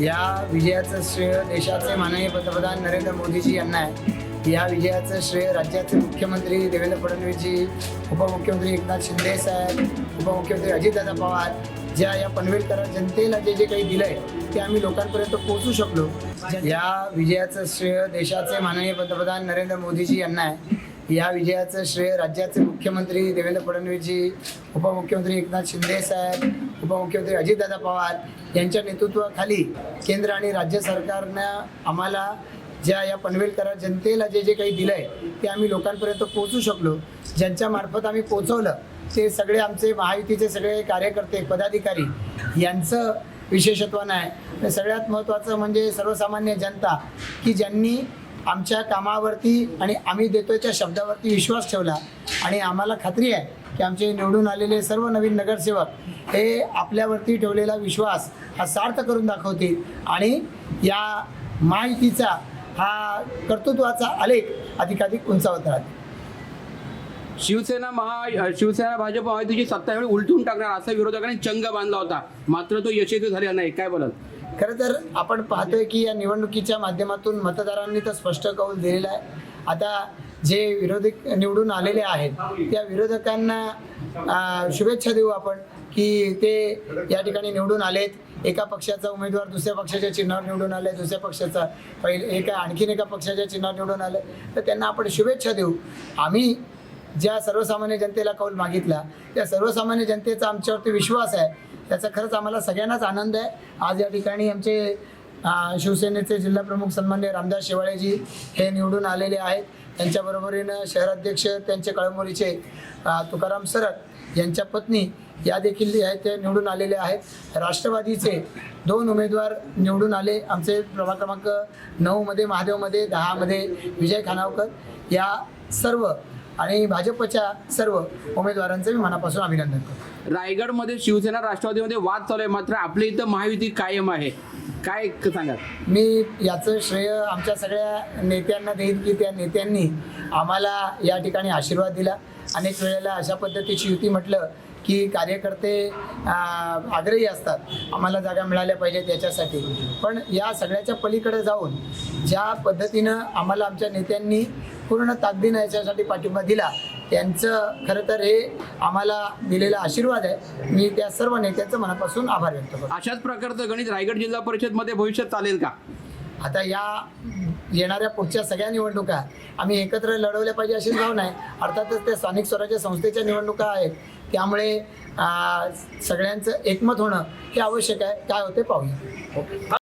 या विजयाचं श्रेय देशाचे माननीय पंतप्रधान नरेंद्र मोदीजी यांना आहे. या विजयाचं श्रेय राज्याचे मुख्यमंत्री देवेंद्र फडणवीसजी उपमुख्यमंत्री एकनाथ शिंदे साहेब उपमुख्यमंत्री अजितदादा पवार ज्या या पनवेलकर जनतेला जे जे काही दिलंय ते आम्ही लोकांपर्यंत पोहोचू शकलो. या विजयाचं श्रेय देशाचे माननीय पंतप्रधान नरेंद्र मोदीजी यांना आहे. या विजयाचं श्रेय राज्याचे मुख्यमंत्री देवेंद्र फडणवीसजी उपमुख्यमंत्री एकनाथ शिंदे साहेब उपमुख्यमंत्री अजितदादा पवार यांच्या नेतृत्वाखाली केंद्र आणि राज्य सरकारनं आम्हाला ज्या या पनवेलकर जनतेला जे जे काही दिलं आहे ते आम्ही लोकांपर्यंत पोहोचू शकलो. ज्यांच्या मार्फत आम्ही पोहोचवलं ते सगळे आमचे महायुतीचे सगळे कार्यकर्ते पदाधिकारी यांचं विशेषत्व नाही सगळ्यात महत्त्वाचं म्हणजे सर्वसामान्य जनता की ज्यांनी आमच्या कामावरती आणि आम्ही देतोयच्या शब्दावरती विश्वास ठेवला. आणि आम्हाला खात्री आहे की आमचे निवडून आलेले सर्व नवीन नगरसेवक हे आपल्यावरती ठेवलेला विश्वास हा सार्थ करून दाखवतील. आणि या माहितीचा हा कर्तृत्वाचा आलेख अधिकाधिक उंचावत राहतील. शिवसेना महा शिवसेना भाजप महायुतीची सत्ता यावेळी उलटून टाकणार असा विरोधकांनी चंग बांधला होता. मात्र तो यशस्वी झालेला नाही. काय बोलाल? खरं तर आपण पाहतोय की या निवडणुकीच्या माध्यमातून मतदारांनी तर स्पष्ट कौल दिलेला आहे. आता जे विरोधक निवडून आलेले आहेत त्या विरोधकांना शुभेच्छा देऊ आपण की ते या ठिकाणी निवडून आलेत. एका पक्षाचा उमेदवार दुसऱ्या पक्षाच्या चिन्हावर निवडून आले दुसऱ्या पक्षाचा पहिले एका आणखीन एका पक्षाच्या चिन्हावर निवडून आले. तर त्यांना आपण शुभेच्छा देऊ. आम्ही ज्या सर्वसामान्य जनतेला कौल मागितला त्या सर्वसामान्य जनतेचा आमच्यावरती विश्वास आहे त्याचा खरंच आम्हाला सगळ्यांनाच आनंद आहे. आज या ठिकाणी आमचे शिवसेनेचे जिल्हाप्रमुख सन्मान्य रामदास शेवाळेजी हे निवडून आलेले आहेत. त्यांच्याबरोबरीनं शहराध्यक्ष त्यांचे कळमोलीचे तुकाराम सरत यांच्या पत्नी या देखील आहेत ते निवडून आलेले आहेत. राष्ट्रवादीचे दोन उमेदवार निवडून आले. आमचे प्रभाग क्रमांक नऊमध्ये महादेवमध्ये दहामध्ये विजय खानावकर. या सर्व आणि भाजपच्या सर्व उमेदवारांचं मी मनापासून अभिनंदन करतो. रायगडमध्ये शिवसेना राष्ट्रवादीमध्ये वाद चालू आहे. मात्र आपल्या इथं महायुती कायम आहे. काय सांगा मी याचं श्रेय आमच्या सगळ्या नेत्यांना देईन की त्या नेत्यांनी आम्हाला या ठिकाणी आशीर्वाद दिला. अनेक वेळेला अशा पद्धतीची युती म्हटलं की कार्यकर्ते आग्रही असतात. आम्हाला जागा मिळाल्या पाहिजेत याच्यासाठी पण या सगळ्याच्या पलीकडे जाऊन ज्या पद्धतीनं आम्हाला आमच्या नेत्यांनी पूर्ण ताकदीनं याच्यासाठी पाठिंबा दिला. त्यांचं खरं तर हे आम्हाला दिलेला आशीर्वाद आहे. मी त्या सर्व नेत्यांचं मनापासून आभार व्यक्त करतो. अशाच प्रकारचं गणित रायगड जिल्हा परिषदमध्ये भविष्यात चालेल का? आता या येणाऱ्या पुढच्या सगळ्या निवडणुका आम्ही एकत्र लढवल्या पाहिजे अशी भावना आहे. अर्थातच त्या स्थानिक स्वराज्य संस्थेच्या निवडणुका आहेत. त्यामुळे सगळ्यांचं एकमत होणं हे आवश्यक आहे. काय होते पाहूया.